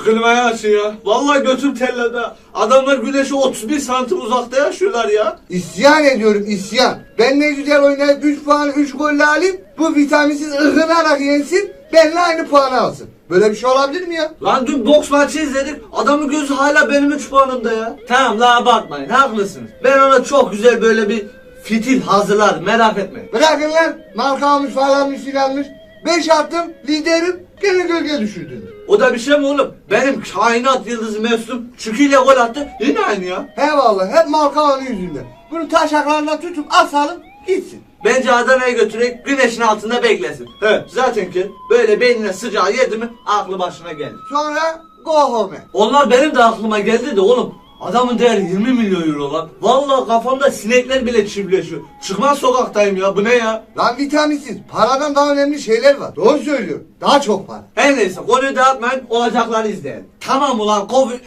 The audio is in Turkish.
Şu klimayı açın ya. Vallahi götüm telledi. ha. Adamlar güneşe 31 santim uzakta yaşıyorlar ya. İsyan ediyorum isyan. Ben ne güzel oynayıp 3 puan 3 golle alayım. Bu vitaminsiz ıhınarak yensin. Benimle aynı puanı alsın. Böyle bir şey olabilir mi ya? Lan dün boks maçı izledik. Adamın gözü hala benim 3 puanımda ya. Tamam la abartmayın. Haklısınız. Ben ona çok güzel böyle bir fitil hazırladım. Merak etmeyin. Bırakın lan. Marka almış falanmış filanmış. 5 attım liderim gene gölge düşürdün. O da bir şey mi oğlum? Benim kainat yıldızı Mesut çüküyle gol attı. Yine aynı ya. He vallahi hep marka onun yüzünden. Bunu taşaklarından tutup asalım gitsin. Bence Adana'ya götürerek güneşin altında beklesin. He zaten ki böyle beynine sıcağı yedi mi aklı başına gelir. Sonra go home. Onlar benim de aklıma geldi de oğlum. Adamın değeri 20 milyon euro lan. Vallahi kafamda sinekler bile çiftleşiyor. Çıkmaz sokaktayım ya bu ne ya? Lan vitaminsiz. Paradan daha önemli şeyler var. Doğru söylüyor. Daha çok para. Her neyse konuyu dağıtmayın olacakları izleyin. Tamam ulan Covid...